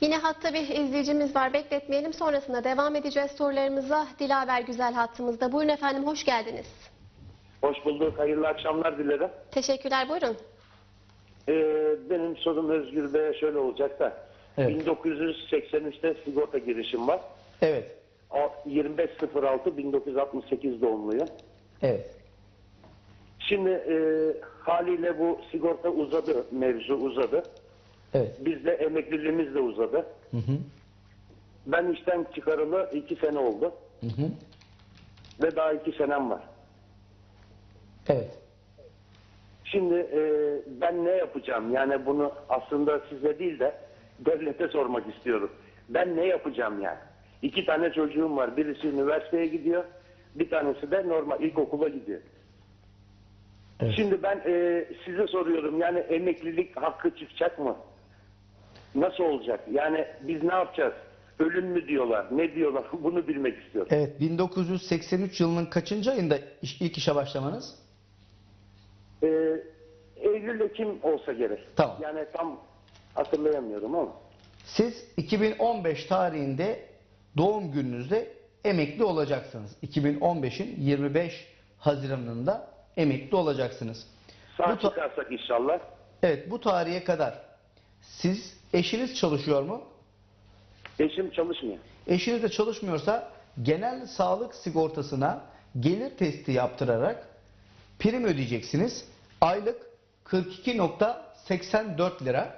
Yine hatta bir izleyicimiz var. Bekletmeyelim. Sonrasında devam edeceğiz sorularımıza. Dilaver Güzel hattımızda. Buyurun efendim. Hoş geldiniz. Hoş bulduk. Hayırlı akşamlar dilerim. Teşekkürler. Buyurun. Ee, benim sorum Özgür Bey'e şöyle olacak da. Evet. 1983'te sigorta girişim var. Evet. A- 25.06 1968 doğumluyum. Evet. Şimdi e, haliyle bu sigorta uzadı, mevzu uzadı. Evet. Bizde emekliliğimiz de uzadı. Hı hı. Ben işten çıkarılı 2 sene oldu. Hı hı. Ve daha 2 senem var. Evet. Şimdi e, ben ne yapacağım? Yani bunu aslında size değil de devlete sormak istiyorum. Ben ne yapacağım yani? İki tane çocuğum var. Birisi üniversiteye gidiyor. Bir tanesi de normal ilkokula gidiyor. Evet. Şimdi ben e, size soruyorum. Yani emeklilik hakkı çıkacak mı? Nasıl olacak? Yani biz ne yapacağız? Ölüm mü diyorlar? Ne diyorlar? Bunu bilmek istiyorum. Evet. 1983 yılının kaçıncı ayında iş- ilk işe başlamanız? E, Eylül Ekim olsa gerek. Tamam. Yani tam hatırlayamıyorum ama. Siz 2015 tarihinde doğum gününüzde emekli olacaksınız. 2015'in 25 Haziran'ında emekli olacaksınız. Sağ Bu ta- çıkarsak inşallah. evet bu tarihe kadar siz eşiniz çalışıyor mu? Eşim çalışmıyor. Eşiniz de çalışmıyorsa genel sağlık sigortasına gelir testi yaptırarak prim ödeyeceksiniz. Aylık 42.84 lira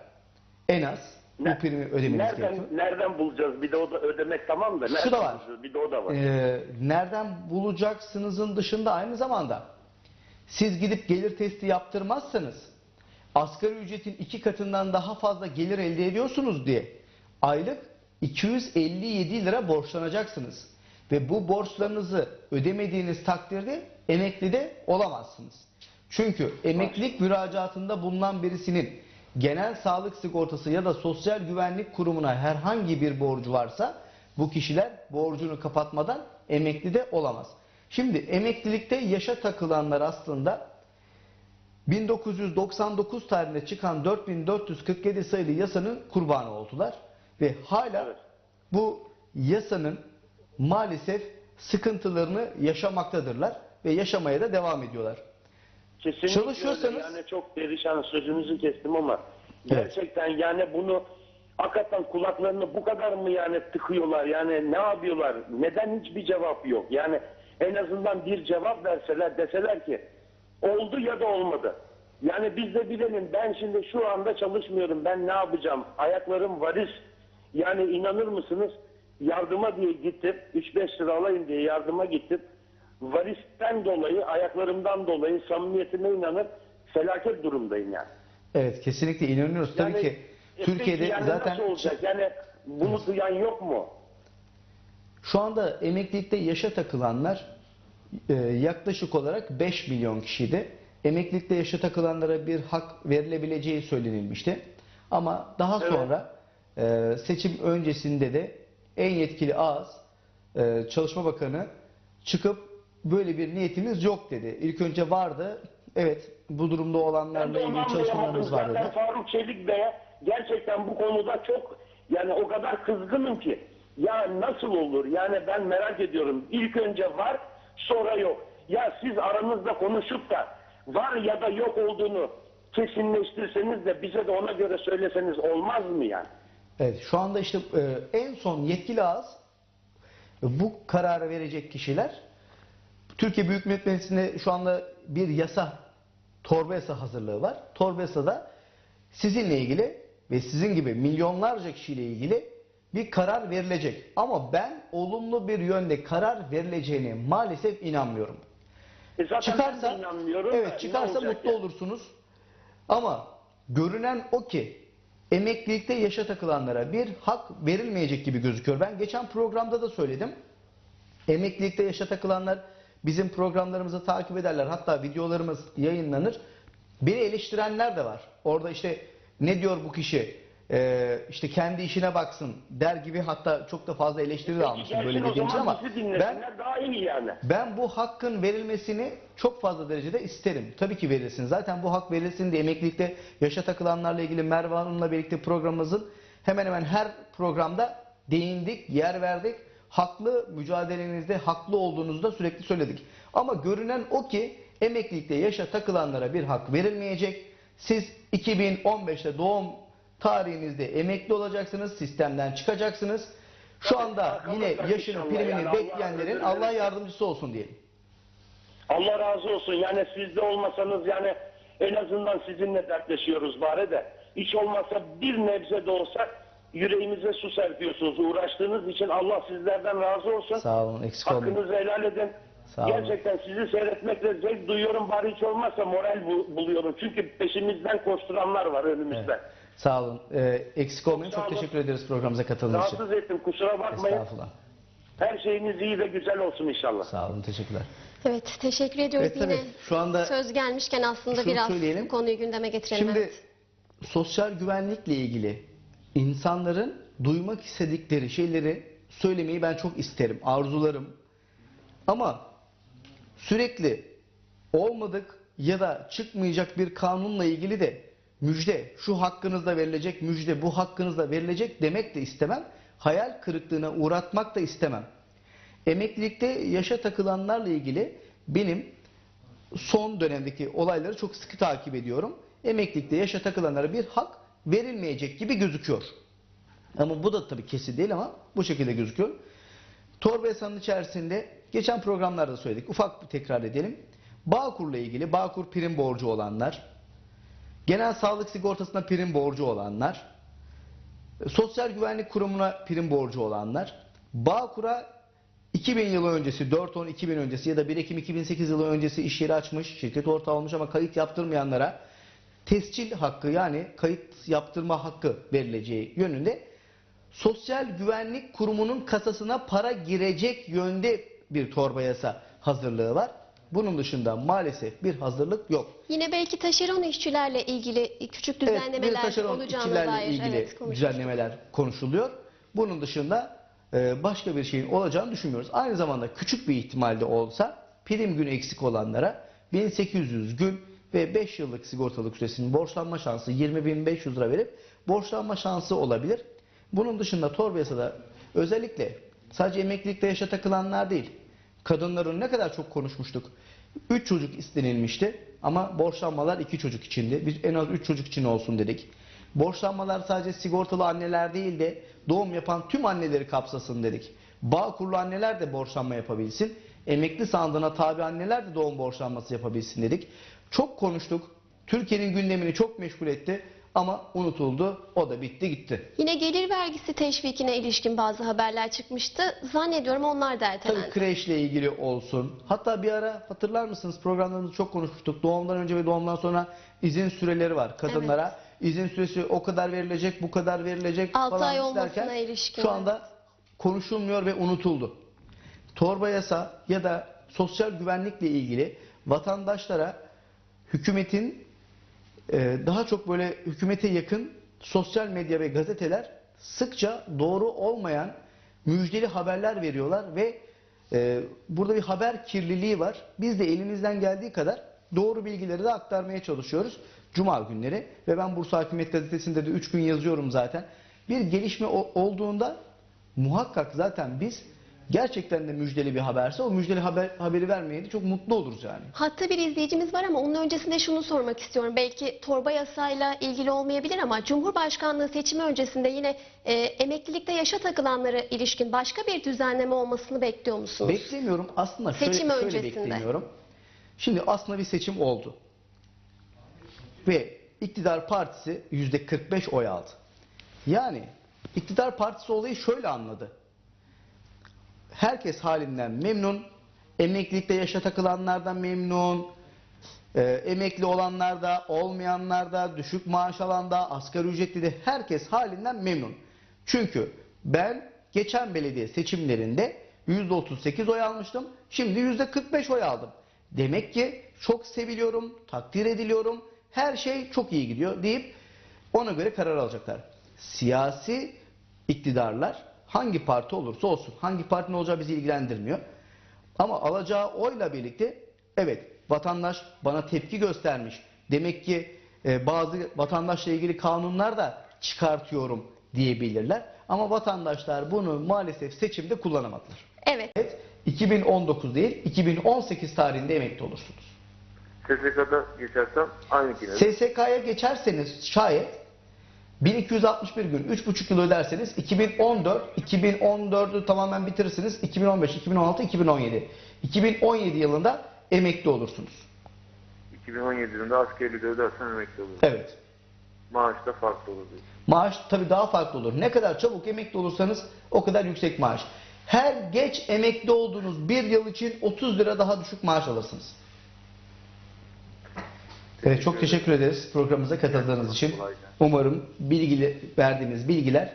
en az bu Ne- primi ödemeniz Nereden, gerekiyor. nereden bulacağız? Bir de o da ödemek tamam da. Şu nereden da var. bulacağız? Bir de o da var. Ee, nereden bulacaksınızın dışında aynı zamanda siz gidip gelir testi yaptırmazsanız asgari ücretin iki katından daha fazla gelir elde ediyorsunuz diye aylık 257 lira borçlanacaksınız. Ve bu borçlarınızı ödemediğiniz takdirde emekli de olamazsınız. Çünkü emeklilik müracaatında bulunan birisinin genel sağlık sigortası ya da sosyal güvenlik kurumuna herhangi bir borcu varsa bu kişiler borcunu kapatmadan emekli de olamaz. Şimdi emeklilikte yaşa takılanlar aslında 1999 tarihinde çıkan 4447 sayılı yasanın kurbanı oldular ve hala Evet. bu yasanın maalesef sıkıntılarını yaşamaktadırlar ve yaşamaya da devam ediyorlar. Kesinlikle Çalışıyorsanız-. Yani çok perişan sözünüzü kestim ama gerçekten yani bunu hakikaten kulaklarını bu kadar mı yani tıkıyorlar? Yani ne yapıyorlar? Neden hiçbir cevap yok? Yani en azından bir cevap verseler deseler ki oldu ya da olmadı. Yani biz de bilelim ben şimdi şu anda çalışmıyorum ben ne yapacağım? Ayaklarım varis. Yani inanır mısınız? Yardıma diye gittim. 3-5 lira alayım diye yardıma gittim. Varisten dolayı, ayaklarımdan dolayı samimiyetime inanıp felaket durumdayım yani. Evet kesinlikle inanıyoruz. Tabii Yani, ki e, Türkiye'de yani zaten nasıl olacak? Yani bunu duyan yok mu? Şu anda emeklilikte yaşa takılanlar yaklaşık olarak 5 milyon kişiydi. Emeklilikte yaşa takılanlara bir hak verilebileceği söylenilmişti. Ama daha Evet. sonra e, seçim öncesinde de en yetkili ağız e, Çalışma Bakanı çıkıp böyle bir niyetimiz yok dedi. İlk önce vardı. Evet bu durumda olanlarla ilgili çalışmalarımız var dedi. Faruk Çelik Bey'e gerçekten bu konuda çok yani o kadar kızgınım ki. Ya nasıl olur? Yani ben merak ediyorum. İlk önce var sonra yok. Ya siz aranızda konuşup da var ya da yok olduğunu kesinleştirseniz de bize de ona göre söyleseniz olmaz mı yani? Evet şu anda işte e, en son yetkili ağız e, bu kararı verecek kişiler Türkiye Büyük Millet Meclisi'nde şu anda bir yasa torba yasa hazırlığı var. Torba yasada sizinle ilgili ve sizin gibi milyonlarca kişiyle ilgili bir karar verilecek. Ama ben olumlu bir yönde karar verileceğine maalesef inanmıyorum. E zaten ben Çıkarsa de inanmıyorum. evet çıkarsa mutlu yani? olursunuz. Ama görünen o ki emeklilikte yaşa takılanlara bir hak verilmeyecek gibi gözüküyor. Ben geçen programda da söyledim. Emeklilikte yaşa takılanlar bizim programlarımızı takip ederler. Hatta videolarımız yayınlanır. Beni eleştirenler de var. Orada işte ne diyor bu kişi? Ee, işte kendi işine baksın der gibi hatta çok da fazla eleştiri de gelsin böyle o dediğim için zaman ama bizi ben dinlesinler daha iyi yani. ben bu hakkın verilmesini çok fazla derecede isterim. Tabii ki verilsin. Zaten bu hak verilsin diye emeklilikte yaşa takılanlarla ilgili Merve Hanım'la birlikte programımızın Hemen hemen her programda değindik, yer verdik. Haklı mücadelenizde haklı olduğunuzu da sürekli söyledik. Ama görünen o ki emeklilikte yaşa takılanlara bir hak verilmeyecek. Siz 2015'te doğum tarihinizde emekli olacaksınız, sistemden çıkacaksınız. Şu anda yine inşallah primini bekleyenlerin Allah yardımcısı olsun diyelim. Allah razı olsun. Yani siz de olmasanız yani en azından sizinle dertleşiyoruz bari de. Hiç olmazsa bir nebze de olsa yüreğimize su serpiyorsunuz. Uğraştığınız için Allah sizlerden razı olsun. Sağ olun, eksik olmayın. Hakkınızı helal edin. Sağ olun. Gerçekten sizi seyretmekle zevk duyuyorum. Bari hiç olmazsa moral bu- buluyorum. Çünkü peşimizden koşturanlar var önümüzde. Sağ olun. Ee, eksik olmayın. Çok olun. teşekkür ederiz programımıza katıldığınız için. Rahatsız ettim. Kusura bakmayın. Estağfurullah. Her şeyiniz iyi ve güzel olsun inşallah. Sağ olun. Teşekkürler. Evet teşekkür ediyoruz Evet, tabii. yine. Şu anda Söz gelmişken aslında biraz söyleyelim. bu konuyu gündeme getirelim. Şimdi evet. sosyal güvenlikle ilgili insanların duymak istedikleri şeyleri söylemeyi ben çok isterim, arzularım. Ama sürekli olmadık ya da çıkmayacak bir kanunla ilgili de müjde, şu hakkınızda verilecek müjde, bu hakkınızda verilecek demek de istemem. Hayal kırıklığına uğratmak da istemem. Emeklilikte yaşa takılanlarla ilgili benim son dönemdeki olayları çok sıkı takip ediyorum. Emeklilikte yaşa takılanlara bir hak verilmeyecek gibi gözüküyor. Ama bu da tabii kesin değil ama bu şekilde gözüküyor. Torba yasanın içerisinde geçen programlarda söyledik. Ufak bir tekrar edelim. Bağkur'la ilgili Bağkur prim borcu olanlar, genel sağlık sigortasına prim borcu olanlar, Sosyal Güvenlik Kurumu'na prim borcu olanlar, Bağkur'a 2000 yılı öncesi, 4-10-2000 öncesi ya da 1 Ekim 2008 yılı öncesi iş yeri açmış, şirket ortağı olmuş ama kayıt yaptırmayanlara tescil hakkı yani kayıt yaptırma hakkı verileceği yönünde Sosyal Güvenlik Kurumu'nun kasasına para girecek yönde bir torba yasa hazırlığı var. Bunun dışında maalesef bir hazırlık yok. Yine belki taşeron işçilerle ilgili küçük Evet, bir düzenlemeler taşeron olacağına işçilerle dair ilgili evet, düzenlemeler konuşuluyor. Bunun dışında e, başka bir şeyin olacağını düşünmüyoruz. Aynı zamanda küçük bir ihtimalde olsa prim günü eksik olanlara 1800 gün ve 5 yıllık sigortalık süresinin borçlanma şansı 20.500 lira verip borçlanma şansı olabilir. Bunun dışında torba yasada özellikle sadece emeklilikte yaşa takılanlar değil, kadınların ne kadar çok konuşmuştuk. 3 çocuk istenilmişti ama borçlanmalar 2 çocuk içindi. Biz en az 3 çocuk için olsun dedik. Borçlanmalar sadece sigortalı anneler değil de doğum yapan tüm anneleri kapsasın dedik. Bağkurlu anneler de borçlanma yapabilsin. Emekli sandığına tabi anneler de doğum borçlanması yapabilsin dedik. Çok konuştuk. Türkiye'nin gündemini çok meşgul etti ama unutuldu. O da bitti gitti. Yine gelir vergisi teşvikine ilişkin bazı haberler çıkmıştı. Zannediyorum onlar da ertelendi. Tabii kreşle ilgili olsun. Hatta bir ara hatırlar mısınız programlarımızda çok konuşmuştuk. Doğumdan önce ve doğumdan sonra izin süreleri var kadınlara. İzin süresi o kadar verilecek, bu kadar verilecek Altı falan ay olmasına derken ilişkin, Şu anda konuşulmuyor ve unutuldu. Torba yasa ya da sosyal güvenlikle ilgili vatandaşlara hükümetin daha çok böyle hükümete yakın sosyal medya ve gazeteler sıkça doğru olmayan müjdeli haberler veriyorlar ve e, burada bir haber kirliliği var. Biz de elimizden geldiği kadar doğru bilgileri de aktarmaya çalışıyoruz. Cuma günleri ve ben Bursa Hakimiyet Gazetesi'nde de 3 gün yazıyorum zaten. Bir gelişme olduğunda muhakkak zaten biz gerçekten de müjdeli bir haberse o müjdeli haber, haberi vermeye de çok mutlu oluruz yani. Hatta bir izleyicimiz var ama onun öncesinde şunu sormak istiyorum. Belki torba yasayla ilgili olmayabilir ama Cumhurbaşkanlığı seçimi öncesinde yine e, emeklilikte yaşa takılanlara ilişkin başka bir düzenleme olmasını bekliyor musunuz? Beklemiyorum. Aslında şöyle, Seçim şöyle öncesinde. beklemiyorum. Şimdi aslında bir seçim oldu. Ve iktidar partisi yüzde 45 oy aldı. Yani iktidar partisi olayı şöyle anladı. Herkes halinden memnun. Emeklilikte yaşa takılanlardan memnun. Ee, emekli olanlar da, olmayanlar da, düşük maaş alan da, asgari ücretli de herkes halinden memnun. Çünkü ben geçen belediye seçimlerinde %38 oy almıştım. Şimdi %45 oy aldım. Demek ki çok seviliyorum, takdir ediliyorum. Her şey çok iyi gidiyor deyip ona göre karar alacaklar. Siyasi iktidarlar hangi parti olursa olsun, hangi partinin olacağı bizi ilgilendirmiyor. Ama alacağı oyla birlikte evet vatandaş bana tepki göstermiş. Demek ki e, bazı vatandaşla ilgili kanunlar da çıkartıyorum diyebilirler. Ama vatandaşlar bunu maalesef seçimde kullanamadılar. Evet. Evet, 2019 değil 2018 tarihinde emekli olursunuz. SSK'da geçersem aynı yine. SSK'ya geçerseniz şayet 1261 gün 3,5 yıl öderseniz 2014, 2014'ü tamamen bitirirsiniz 2015, 2016, 2017. 2017 yılında emekli olursunuz. 2017 yılında askerliği de ödersem emekli olurum. Evet. Maaş da farklı olur. Maaş tabii daha farklı olur. Ne kadar çabuk emekli olursanız o kadar yüksek maaş. Her geç emekli olduğunuz bir yıl için 30 lira daha düşük maaş alırsınız. Evet, çok teşekkür ederiz programımıza katıldığınız için. Umarım bilgili, verdiğimiz bilgiler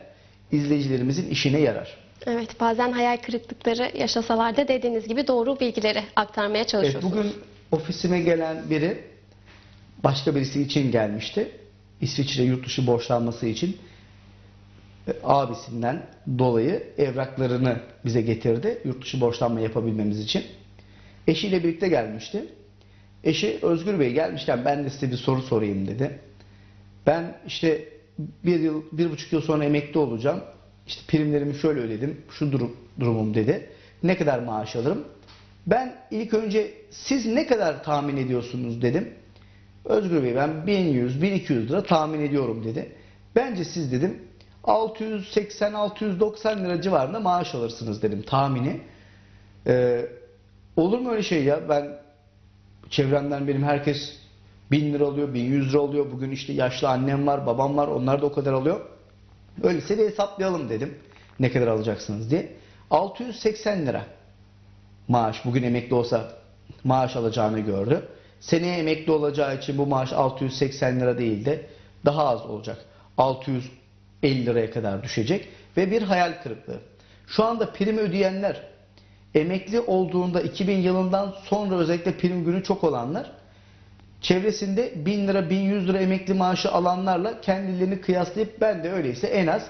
izleyicilerimizin işine yarar. Evet, bazen hayal kırıklıkları yaşasalar da dediğiniz gibi doğru bilgileri aktarmaya Evet, çalışıyorsunuz. bugün ofisime gelen biri başka birisi için gelmişti. İsviçre yurt dışı borçlanması için e, abisinden dolayı evraklarını bize getirdi. Yurt dışı borçlanma yapabilmemiz için. Eşiyle birlikte gelmişti. Eşi Özgür Bey gelmişken ben de size bir soru sorayım dedi. Ben işte bir yıl, bir buçuk yıl sonra emekli olacağım. İşte primlerimi şöyle ödedim. Şu durum, durumum dedi. Ne kadar maaş alırım? Ben ilk önce siz ne kadar tahmin ediyorsunuz dedim. Özgür Bey ben 1100-1200 lira tahmin ediyorum dedi. Bence siz dedim 680-690 lira civarında maaş alırsınız dedim tahmini. Ee, olur mu öyle şey ya? Ben çevremden benim herkes 1000 lira alıyor, 1100 lira alıyor. Bugün işte yaşlı annem var, babam var. Onlar da o kadar alıyor. Öyleyse bir hesaplayalım dedim. Ne kadar alacaksınız diye. 680 lira maaş bugün emekli olsa maaş alacağını gördü. Seneye emekli olacağı için bu maaş 680 lira değil de daha az olacak. 650 liraya kadar düşecek ve bir hayal kırıklığı. Şu anda prim ödeyenler emekli olduğunda 2000 yılından sonra özellikle prim günü çok olanlar çevresinde 1000 lira 1100 lira emekli maaşı alanlarla kendilerini kıyaslayıp ben de öyleyse en az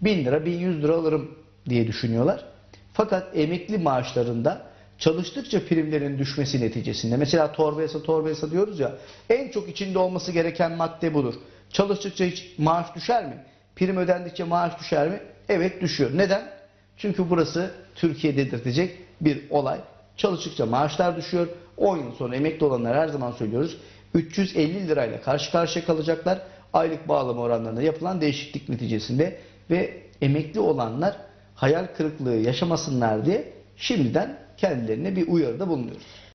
1000 lira 1100 lira alırım diye düşünüyorlar. Fakat emekli maaşlarında çalıştıkça primlerin düşmesi neticesinde mesela torba yasa torba yasa diyoruz ya en çok içinde olması gereken madde budur. Çalıştıkça hiç maaş düşer mi? Prim ödendikçe maaş düşer mi? Evet düşüyor. Neden? Çünkü burası Türkiye dedirtecek bir olay. Çalıştıkça maaşlar düşüyor. 10 yıl sonra emekli olanlar her zaman söylüyoruz 350 lirayla karşı karşıya kalacaklar. Aylık bağlama oranlarında yapılan değişiklik neticesinde ve emekli olanlar hayal kırıklığı yaşamasınlar diye şimdiden kendilerine bir uyarıda bulunuyoruz.